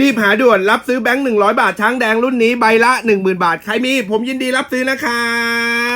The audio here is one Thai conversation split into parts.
รีบหาด่วนรับซื้อแบงค์หนึ่งร้อยบาทช้างแดงรุ่นนี้ใบละหนึ่งหมื่นบาท ใครมี ผมยินดีรับซื้อนะครับ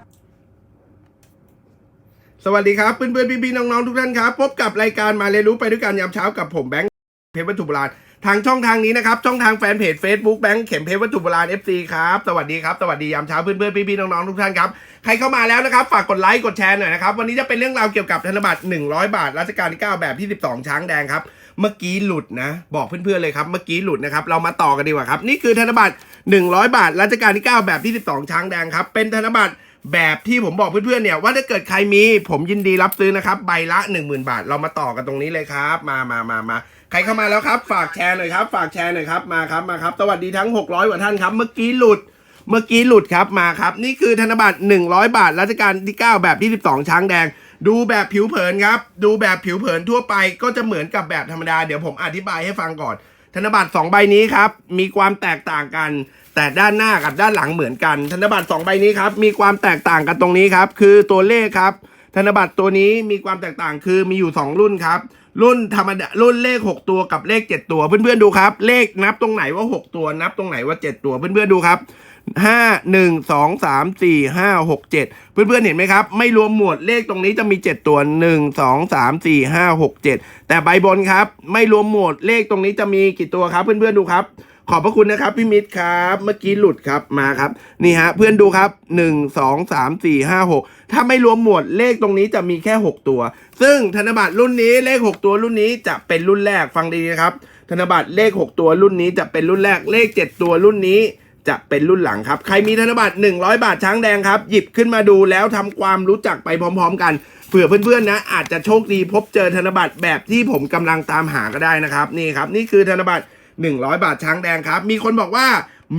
สวัสดีครับเพื่อนๆพี่ๆน้องๆทุกท่านครับพบกับรายการมาเรียนรู้ไปด้วยกันยามเช้ากับผมแบงค์เพชรวัตถุโบราณทางช่องทางนี้นะครับ ช่องทางแฟนเพจ Facebook แบงค์เข็มเพชรวัตถุโบราณ FC ครับสวัสดีครับสวัสดียามเช้าเพื่อนๆพี่ๆน้องๆทุกท่านครับใครเข้ามาแล้วนะครับ ฝากกดไลค์กดแชร์หน่อยนะครับวันนี้จะเป็นเรื่องราวเกี่ยวกับธนบัตร100 บาทรัชกาลที่9แบบที่12 ช้างแดงครับเมื่อกี้หลุดนะ บอกเพื่อนๆเลยครับเมื่อกี้หลุดนะครับเรามาต่อกันดีกว่าครับนี่คือธนบัตร100 บาทรัชกาลที่ 9 แบบที่ 12 ช้างแดงครับเป็นธนบัตร แบบที่ผมบอกเพื่อนๆเนี่ยว่าถ้าเกิดใครมีผมยินดีรับซื้อนะครับ ใบละ 10,000 บาท เรามาต่อกันตรงนี้เลยครับ มามามามาใครเข้ามาแล้วครับ ฝากแชร์หน่อยครับ ฝากแชร์หน่อยครับมาครับมาครับ สวัสดีทั้ง 600กว่าท่านครับ เมื่อกี้หลุดเมื่อกี้หลุดครับมาครับ นี่คือธนบัตร100 บาทรัชกาลที่ 9 แบบที่ 12 ช้างแดง ดูแบบผิวเผินครับ ดูแบบผิวเผินทั่วไปก็จะเหมือนกับแบบธรรมดาเดี๋ยวผมอธิบายให้ฟังก่อน ธนบัตร2ใบนี้ครับมีความแตกต่างกัน แต่ด้านหน้ากับด้านหลังเหมือนกัน ธนบัตร2ใบนี้ครับมีความแตกต่างกันตรงนี้ครับ คือตัวเลขครับ ธนบัตรตัวนี้มีความแตกต่างคือมีอยู่ 2 รุ่นครับ รุ่นธรรมดารุ่นเลข 6 ตัวกับเลข 7 ตัวเพื่อนๆดูครับ เลขนับตรงไหนว่า 6 ตัว นับตรงไหนว่า 7 ตัวเพื่อนๆดูครับห้าหนึ่งสองสามสี่ห้าหกเจ็ดเพื่อนๆเห็นไหมครับ ไม่รวมหมวดเลขตรงนี้จะมี7ตัวหนึ่งสองสามสี่ห้าหกเจ็ดแต่ใบบนครับ ไม่รวมหมวดเลขตรงนี้จะมีกี่ตัวครับ เพื่อนๆดูครับ ขอบพระคุณนะครับพี่มิตรครับ เมื่อกี้หลุดครับมาครับ นี่ฮะ เพื่อนดูครับ1 2 3 4 5 6ถ้าไม่รวมหมวดเลขตรงนี้จะมีแค่6ตัว ซึ่งธนบัตรรุ่นนี้เลข6ตัวรุ่นนี้จะเป็นรุ่นแรกฟังดีนะครับ ธนบัตรเลข6ตัวรุ่นนี้จะเป็นรุ่นแรกเลข7ตัวรุ่นนี้จะเป็นรุ่นหลังครับ ใครมีธนบัตร 100 บาทช้างแดงครับ หยิบขึ้นมาดูแล้วทำความรู้จักไปพร้อม ๆ กัน เผื่อเพื่อนๆนะ อาจจะโชคดีพบเจอธนบัตรแบบที่ผมกำลังตามหาก็ได้นะครับ นี่ครับ นี่คือธนบัตร 100 บาทช้างแดงครับ มีคนบอกว่า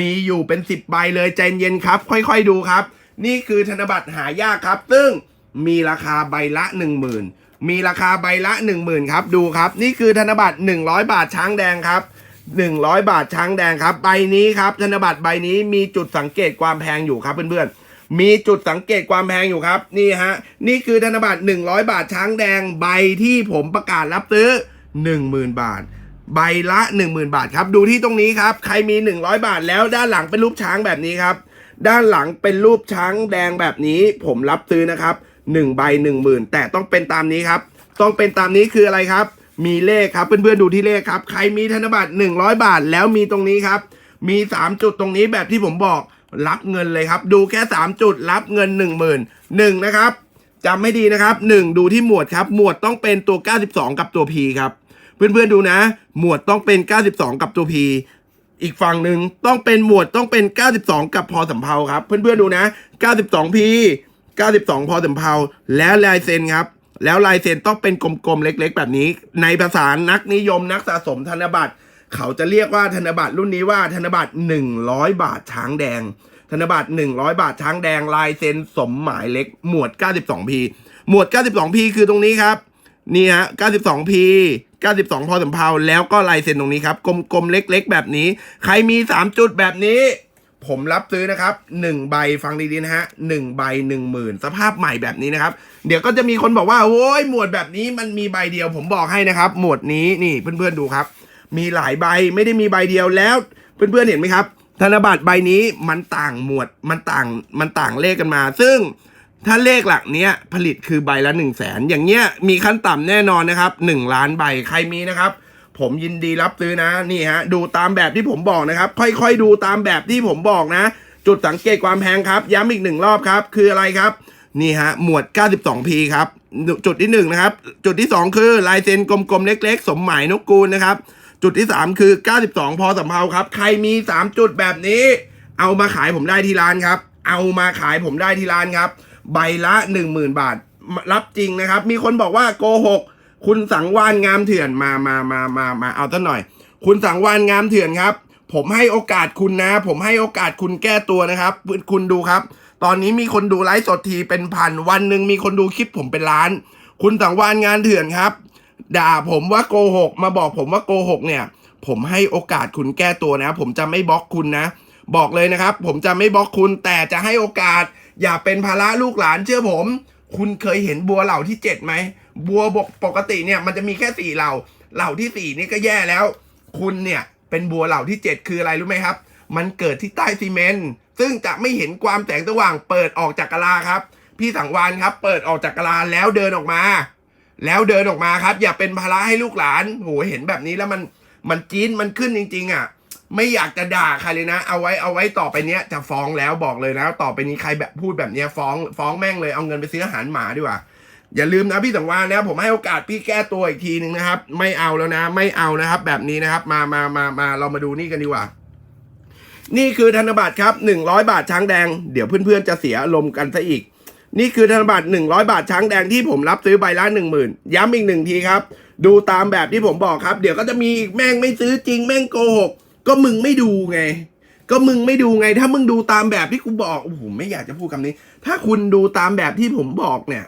มีอยู่เป็น 10 ใบเลยใจเย็นครับ ค่อยๆดูครับ นี่คือธนบัตรหายากครับ ซึ่งมีราคาใบละ 10,000 มีราคาใบละ 10,000 ครับดูครับ นี่คือธนบัตร100 บาทช้างแดงครับ100 บาทช้างแดงครับใบนี้ครับธนบัตรใบนี้มีจุดสังเกตความแพงอยู่ครับเพื่อนๆมีจุดสังเกตความแพงอยู่ครับนี่ฮะนี่คือธนบัตร100 บาทช้างแดงใบที่ผมประกาศรับซื้อ 10,000 บาท ใบละ 10,000 บาทครับ ดูที่ตรงนี้ครับ ใครมี 100 บาทแล้วด้านหลังเป็นรูปช้างแบบนี้ครับ ด้านหลังเป็นรูปช้างแดงแบบนี้ ผมรับซื้อนะครับ1ใบ10,000 แต่ต้องเป็นตามนี้ครับ ต้องเป็นตามนี้คืออะไรครับ มีเลขครับเพื่อนๆดูที่เลขครับ ใครมีธนบัตร100 บาทแล้วมีตรงนี้ครับ มี 3 จุดตรงนี้แบบที่ผมบอกรับเงินเลยครับ ดูแค่ 3 จุดรับเงิน 1 0 0 0 0 1นะครับจำไม่ดีนะครับ 1 ดูที่หมวดครับ หมวดต้องเป็นตัว 92 กับตัว P ครับ เพื่อนๆดูนะ หมวดต้องเป็น 92 กับตัว P อีกฝั่งหนึ่งต้องเป็นหมวดต้องเป็น 92 กับพอสำเพาครับ เพื่อนๆดูนะ 92 P 92 พอสำเพาแล้วลายเซ็นครับ แล้วลายเซ็นต้องเป็นกลมๆเล็ก ๆ แบบนี้ ในภาษานักนิยมนักสะสมธนบัตร เขาจะเรียกว่าธนบัตรรุ่นนี้ว่าธนบัตร 100 บาทช้างแดง ธนบัตร 100 บาทช้างแดงลายเซ็นสมหมายเล็ก หมวด 92P หมวด 92P คือตรงนี้ครับ นี่ฮะ 92P 92 พอสำเพาแล้วก็ลายเซ็นตรงนี้ครับ กลมๆ เล็กๆ แบบนี้ ใครมี 3 จุดแบบนี้ ผมรับซื้อนะครับ1ใบฟังดีๆนะฮะ1ใบ10,000 สภาพใหม่แบบนี้นะครับ เดี๋ยวก็จะมีคนบอกว่า โอ้ยหมวดแบบนี้มันมีใบเดียว ผมบอกให้นะครับ หมวดนี้นี่เพื่อนๆดูครับ มีหลายใบไม่ได้มีใบเดียวแล้วเพื่อนๆเห็นไหมครับธนบัตรใบนี้มันต่างหมวดมันต่างมันต่างเลขกันมา ซึ่ง ถ้าเลขหลักเนี้ยผลิตคือใบละ1นึ่งแสนอย่างเงี้ยมีขั้นต่ำแน่นอนนะครับ 1 ล้านใบใครมีนะครับ ผมยินดีรับซื้อนะนี่ฮะดูตามแบบที่ผมบอกนะครับ ค่อยๆดูตามแบบที่ผมบอกนะ จุดสังเกตความแพงครับ ย้ำอีกหนึ่งรอบครับ คืออะไรครับนี่ฮะหมวด 92P ครับ จุดที่หนึ่งนะครับจุดที่สองคือลายเซ็นกลมๆเล็ก ๆ สมหมายนกกูลนะครับจุดที่สามคือ 92 พอสำเพาครับ ใครมี 3 จุดแบบนี้ เอามาขายผมได้ที่ร้านครับ เอามาขายผมได้ที่ร้านครับ ใบละ 10,000 บาท รับจริงนะครับ มีคนบอกว่าโกหก คุณสังวานงามเถื่อนมามามามามาเอาซะหน่อย คุณสังวานงามเถื่อนครับ ผมให้โอกาสคุณนะ ผมให้โอกาสคุณแก้ตัวนะครับ คุณดูครับ ตอนนี้มีคนดูไลฟ์สดทีเป็นพัน วันหนึ่งมีคนดูคลิปผมเป็นล้าน คุณสังวานงานเถื่อนครับ ด่าผมว่าโกหก มาบอกผมว่าโกหกเนี่ย ผมให้โอกาสคุณแก้ตัวนะ ผมจะไม่บล็อกคุณนะ บอกเลยนะครับ ผมจะไม่บล็อกคุณแต่จะให้โอกาส อย่าเป็นภาระลูกหลานเชื่อผม คุณเคยเห็นบัวเหล่าที่เจ็ดไหม บัวบกปกติเนี่ยมันจะมีแค่สี่เหล่า เหล่าที่สี่นี่ก็แย่แล้ว คุณเนี่ยเป็นบัวเหล่าที่เจ็ดคืออะไรรู้ไหมครับ มันเกิดที่ใต้ซีเมนต์ซึ่งจะไม่เห็นความแสงสว่างเปิดออกจากกะลาครับ พี่สังวานครับเปิดออกจากกะลาแล้วเดินออกมา แล้วเดินออกมาครับ อย่าเป็นภาระให้ลูกหลานโหเห็นแบบนี้แล้วมันมันจีนมันขึ้นจริง ๆอะ ไม่อยากจะด่าใครเลยนะ เอาไว้เอาไว้ต่อไปเนี้ยจะฟ้องแล้วบอกเลยนะต่อไปนี้ใครแบบพูดแบบเนี้ยฟ้องฟ้องแม่งเลยเอาเงินไปซื้ออาหารหมาดีกว่าอย่าลืมนะพี่สังวานนะผมให้โอกาสพี่แก้ตัวอีกทีหนึ่งนะครับ ไม่เอาแล้วนะ ไม่เอานะครับ แบบนี้นะครับมามามามาเรามาดูนี่กันดีกว่า นี่คือธนบัตรครับ100 บาทช้างแดง เดี๋ยวเพื่อนๆจะเสียอารมณ์กันซะอีก นี่คือธนบัตร100 บาทช้างแดงที่ผมรับซื้อใบละ1 0,000ย้ำอีกหนึ่งทีครับ ดูตามแบบที่ผมบอกครับ เดี๋ยวก็จะมีอีกแม่งไม่ซื้อจริงแม่งโกหก ก็มึงไม่ดูไง ก็มึงไม่ดูไง ถ้ามึงดูตามแบบที่กูบอกโอ้โหไม่อยากจะพูดคำนี้ ถ้าคุณดูตามแบบที่ผมบอกเนี่ย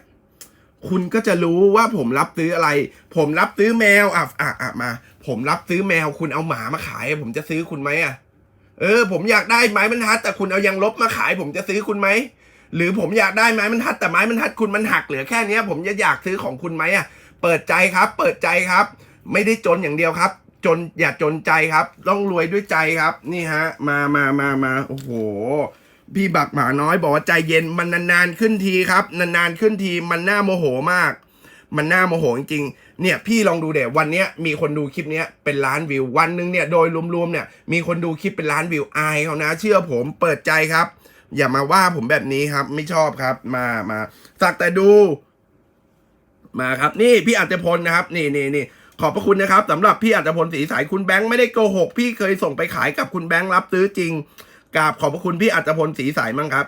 คุณก็จะรู้ว่าผมรับซื้ออะไร ผมรับซื้อแมวอะอะอะมา ผมรับซื้อแมว คุณเอาหมามาขาย ผมจะซื้อคุณไหมอะเออ ผมอยากได้ไม้บรรทัด แต่คุณเอายางลบมาขาย ผมจะซื้อคุณไหมหรือผมอยากได้ไม้บรรทัด แต่ไม้บรรทัดคุณมันหักเหลือแค่เนี้ย ผมจะอยากซื้อของคุณไหมอะเปิดใจครับ เปิดใจครับ ไม่ได้จนอย่างเดียวครับ จนอย่าจนใจครับต้องรวยด้วยใจครับ นี่ฮะ มามามามาโอ้โห พี่บักหมาน้อยบอกว่าใจเย็นมันนานๆขึ้นทีครับ นานๆขึ้นทีมันน่าโมโหมาก มันน่าโมโหจริงๆเนี่ย พี่ลองดูเดี๋ยววันนี้มีคนดูคลิปเนี้ยเป็นล้านวิว วันหนึ่งเนี่ยโดยรวมๆเนี่ยมีคนดูคลิปเป็นล้านวิวอายเขานะ เชื่อผมเปิดใจครับ อย่ามาว่าผมแบบนี้ครับ ไม่ชอบครับมามาสักแต่ดู มาครับ นี่พี่อัจฉพลนะครับ นี่นี่นี่ ขอบพระคุณนะครับสำหรับพี่อัจพลศรีสายคุณแบงค์ไม่ได้โกหกพี่เคยส่งไปขายกับคุณแบงค์รับซื้อจริงกราบขอบพระคุณพี่อัจพลศรีสายมั้งครับ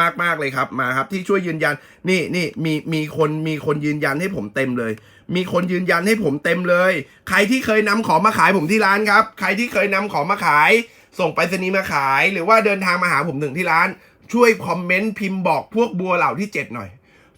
มากมากเลยครับมาครับ ที่ช่วยยืนยัน นี่นี่มีมีคนมีคนยืนยันให้ผมเต็มเลย มีคนยืนยันให้ผมเต็มเลย ใครที่เคยนำของมาขายผมที่ร้านครับ ใครที่เคยนำของมาขาย ส่งไปรษณีย์มาขาย หรือว่าเดินทางมาหาผมถึงที่ร้าน ช่วยคอมเมนต์พิมพ์บอกพวกบัวเหล่าที่เจ็ดหน่อย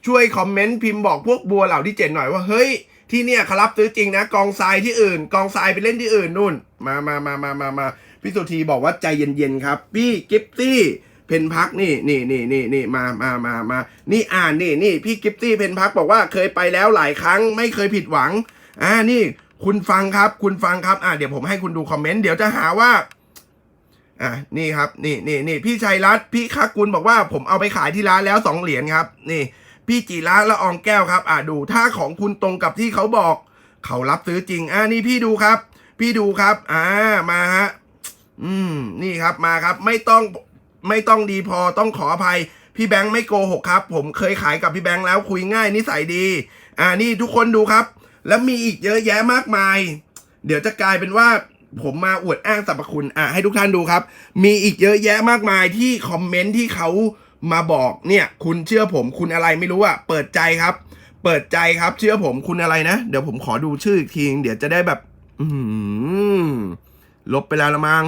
ช่วยคอมเมนต์พิมพ์บอกพวกบัวเหล่าที่เจ็ดหน่อยว่าเฮ้ย ที่เนี่ยเขารับซื้อจริงนะ กองทรายที่อื่น กองทรายไปเล่นที่อื่นนู่น มามามามามามาพี่สุธีบอกว่าใจเย็นๆครับ พี่กิฟตี้เพนพักนี่นี่นี่นี่นี่มามามามานี่อ่านนี่นี่พี่กิฟตี้เพนพักบอกว่าเคยไปแล้วหลายครั้งไม่เคยผิดหวังอ่านี่คุณฟังครับ คุณฟังครับอ่าเดี๋ยวผมให้คุณดูคอมเมนต์เดี๋ยวจะหาว่าอะนี่ครับ นี่นี่นี่พี่ชัยรัตน์พี่คักกุลบอกว่าผมเอาไปขายที่ร้านแล้วสองเหรียญครับ นี่ พี่จีระละอองแก้วครับอะดูถ้าของคุณตรงกับที่เขาบอก เขารับซื้อจริงอ่านี่พี่ดูครับ พี่ดูครับ อ่ามาฮะอืมนี่ครับมาครับ ไม่ต้องไม่ต้องดีพอต้องขออภัย พี่แบงค์ไม่โกหกครับ ผมเคยขายกับพี่แบงค์แล้วคุยง่ายนิสัยดี อ่านี่ทุกคนดูครับ แล้วมีอีกเยอะแยะมากมาย เดี๋ยวจะกลายเป็นว่าผมมาอวดอ้างสรรพคุณอะให้ทุกท่านดูครับ มีอีกเยอะแยะมากมายที่คอมเมนต์ที่เขา มาบอกเนี่ย คุณเชื่อผมคุณอะไรไม่รู้อะเปิดใจครับ เปิดใจครับเชื่อผมคุณอะไรนะ เดี๋ยวผมขอดูชื่ออีกทีเดี๋ยวจะได้แบบ อืลบไปแล้วละมัง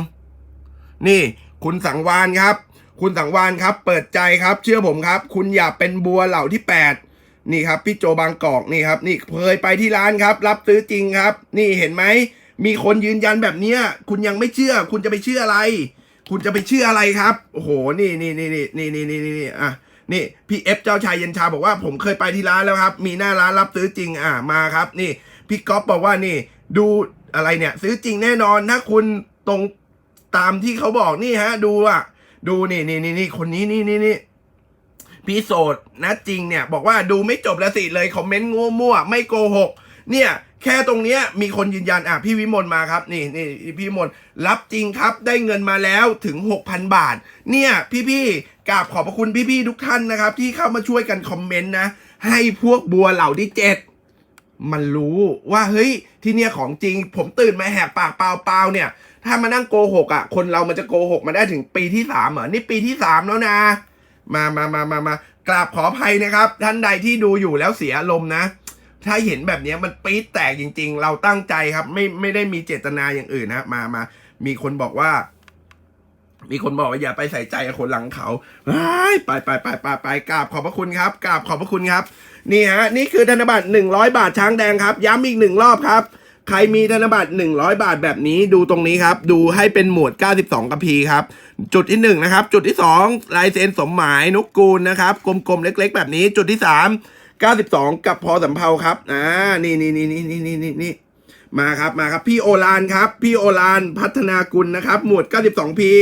นี่ คุณสังวานครับ คุณสังวานครับ เปิดใจครับ เชื่อผมครับ คุณอย่าเป็นบัวเหล่าที่แปดนี่ครับพี่โจบางกอกนี่ครับ นี่เคยไปที่ร้านครับ รับซื้อจริงครับ นี่เห็นไหมมีคนยืนยันแบบเนี้ย คุณยังไม่เชื่อ คุณจะไปเชื่ออะไร คุณจะไปเชื่ออะไรครับ โอ้โห นี่นี่นี่นี่นี่นี่นี่นี่อะนี่พี่เอฟเจ้าชายเย็นชาบอกว่าผมเคยไปที่ร้านแล้วครับ มีหน้าร้านรับซื้อจริงอะมาครับ นี่พี่ก๊อฟบอกว่านี่ ดูอะไรเนี่ย ซื้อจริงแน่นอนถ้าคุณตรงตามที่เขาบอกนี่ฮะ ดูอะ ดูนี่นี่นี่นี่คนนี้นี่นี่นี่พี่โสดนะจริงเนี่ย บอกว่าดูไม่จบแล้วสิเลยคอมเมนต์งัวมั่ว ไม่โกหก เนี่ยแค่ตรงเนี้ยมีคนยืนยันอะพี่วิมลมาครับนี่นี่พี่วิมลรับจริงครับได้เงินมาแล้วถึง 6,000 บาท เนี่ยพี่ๆกราบขอบพระคุณพี่ๆทุกท่านนะครับ ที่เข้ามาช่วยกันคอมเมนต์นะ ให้พวกบัวเหล่าที่เจ็ดมันรู้ว่าเฮ้ยที่เนี่ยของจริง ผมตื่นมาแหกปากเปล่าๆเนี่ย ถ้ามานั่งโกหกอะ คนเรามันจะโกหกมาได้ถึงปีที่สามเหรอนี่ปีที่สามแล้วนะ มามามามามากราบขออภัยนะครับ ท่านใดที่ดูอยู่แล้วเสียอารมณ์นะ ถ้าเห็นแบบนี้มันปี๊ดแตกจริง ๆ เราตั้งใจครับ ไม่ไม่ได้มีเจตนาอย่างอื่นนะมามา มีคนบอกว่า มีคนบอกว่าอย่าไปใส่ใจคนหลังเขาไปไปไปไปไปกราบขอบพระคุณครับกราบขอบพระคุณครับนี่ฮะนี่คือธนบัตร100 บาทช้างแดงครับ ย้ำอีกหนึ่งรอบครับใครมีธนบัตร100 บาทแบบนี้ดูตรงนี้ครับ ดูให้เป็นหมวด 92กระพีครับ จุดที่1นะครับ จุดที่ 2 ลายเซ็นสมหมายนกกูลนะครับ กลมๆ เล็กๆ แบบนี้ จุดที่ 3 92 กับพอสำเพาครับ อ่า นี่นี่นี่นี่นี่นี่นี่นี่มาครับ มาครับ พี่โอลานครับ พี่โอลานพัฒนากุลนะครับ หมวด 92 พี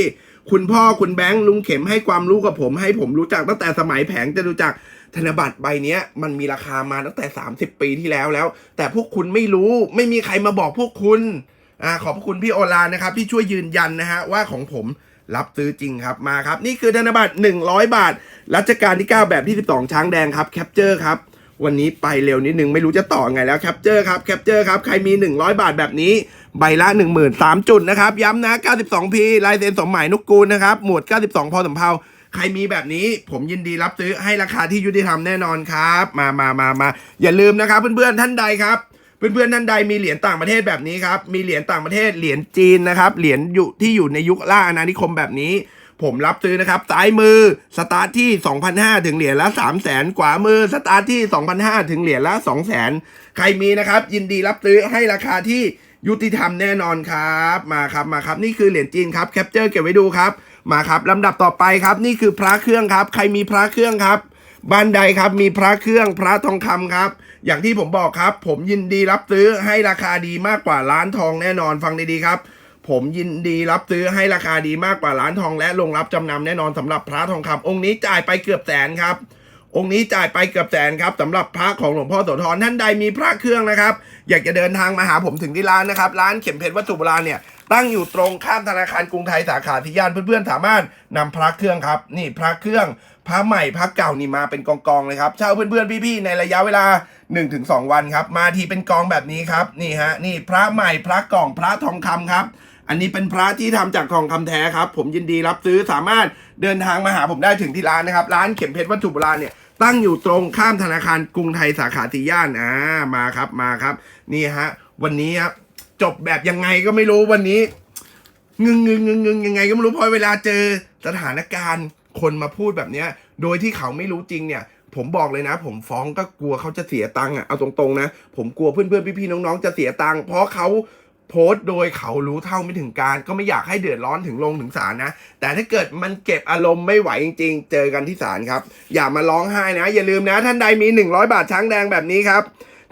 คุณพ่อคุณแบงค์ลุงเข็มให้ความรู้กับผม ให้ผมรู้จักตั้งแต่สมัยแผงจะรู้จักธนบัตรใบเนี้ยมันมีราคามาตั้งแต่ 30 ปีที่แล้วแล้ว แต่พวกคุณไม่รู้ไม่มีใครมาบอกพวกคุณอ่าขอบคุณพี่โอลานนะครับที่ช่วยยืนยันนะฮะว่าของผม รับซื้อจริงครับมาครับ นี่คือธนบัตร100 บาท รัชกาลที่ 9 แบบที่ 12 ช้างแดงครับแคปเจอร์ครับวันนี้ไปเร็วนิดนึงไม่รู้จะต่อไงแล้วแคปเจอร์ครับแคปเจอร์ครับใครมี 100 บาทแบบนี้ ใบละ 1 3 0 0 0จุดนะครับย้ำนะ 92P ลายเซ็นสมหมายนุกกูลนะครับหมวด 92 พอสำเพาใครมีแบบนี้ผมยินดีรับซื้อให้ราคาที่ยุติธรรมแน่นอนครับ มามามามาอย่าลืมนะครับเพื่อนๆท่านใดครับ เพื่อนๆท่านใดมีเหรียญต่างประเทศแบบนี้ครับ มีเหรียญต่างประเทศเหรียญจีนนะครับ เหรียญอยู่ที่อยู่ในยุคล่าอาณานิคมแบบนี้ ผมรับซื้อนะครับซ้ายมือสตาร์ทที่ 2,500 ถึงเหรียญละ 3 0 0 0 0 0ขวามือสตาร์ทที่ 2,500 ถึงเหรียญละ 2 0 0 0 0 0ใครมีนะครับ ยินดีรับซื้อให้ราคาที่ยุติธรรมแน่นอนครับ มาครับมาครับนี่คือเหรียญจีนครับแคปเจอร์เก็บไว้ดูครับมาครับลำดับต่อไปครับ นี่คือพระเครื่องครับ ใครมีพระเครื่องครับ บ้านใดครับมีพระเครื่องพระทองคำครับ อย่างที่ผมบอกครับ ผมยินดีรับซื้อให้ราคาดีมากกว่าร้านทองแน่นอนฟังดีๆครับ ผมยินดีรับซื้อให้ราคาดีมากกว่าร้านทองและลงรับจำนำแน่นอนสำหรับพระทองคำองค์นี้จ่ายไปเกือบแสนครับ องค์นี้จ่ายไปเกือบแสนครับสำหรับพระของหลวงพ่อโสธรท่านใดมีพระเครื่องนะครับ อยากจะเดินทางมาหาผมถึงที่ร้านนะครับ ร้านเข็มเพชรวัตถุโบราณเนี่ยตั้งอยู่ตรงข้ามธนาคารกรุงไทยสาขาที่ย่านเพื่อนๆสามารถนำพระเครื่องครับ นี่พระเครื่องพระใหม่พระเก่านี่มาเป็นกองๆเลยครับเช่าเพื่อนๆพี่ๆในระยะเวลา 1-2 วันครับ มาทีเป็นกองแบบนี้ครับนี่ฮะนี่พระใหม่พระกล่องพระทองคำครับอันนี้เป็นพระที่ทำจากทองคำแท้ครับ ผมยินดีรับซื้อสามารถเดินทางมาหาผมได้ถึงที่ร้านนะครับ ร้านเข็มเพชรวัตถุโบราณเนี่ย ตั้งอยู่ตรงข้ามธนาคารกรุงไทยสาขาสีย่านอ่ามาครับมาครับ นี่ฮะ วันนี้ครับจบแบบยังไงก็ไม่รู้วันนี้งึงงึงงึงงึงยังไงก็ไม่รู้พอเวลาเจอสถานการณ์คนมาพูดแบบเนี้ย โดยที่เขาไม่รู้จริงเนี่ย ผมบอกเลยนะ ผมฟ้องก็กลัวเขาจะเสียตังค์อะเอาตรงๆนะ ผมกลัวเพื่อนๆพี่ๆน้องๆจะเสียตังค์เพราะเขา โพสต์โดยเขารู้เท่าไม่ถึงการ ก็ไม่อยากให้เดือดร้อนถึงลงถึงศาลนะ แต่ถ้าเกิดมันเก็บอารมณ์ไม่ไหวจริงๆ เจอกันที่ศาลครับ อย่ามาร้องไห้นะ อย่าลืมนะ ท่านใดมี 100 บาทช้างแดงแบบนี้ครับ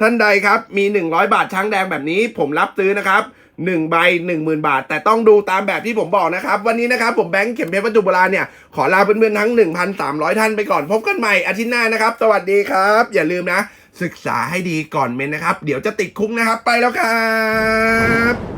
ท่านใดครับมี 100 บาทช้างแดงแบบนี้ ผมรับซื้อนะครับ1ใบ10,000 บาท แต่ต้องดูตามแบบที่ผมบอกนะครับ วันนี้นะครับผมแบงค์เข็มเพชรวัตถุโบราณเนี่ย ขอลาเพื่อนๆทั้ง 1,300 ท่านไปก่อน พบกันใหม่อาทิตย์หน้านะครับ สวัสดีครับ อย่าลืมนะ ศึกษาให้ดีก่อนเมนนะครับ เดี๋ยวจะติดคุกนะครับ ไปแล้วครับ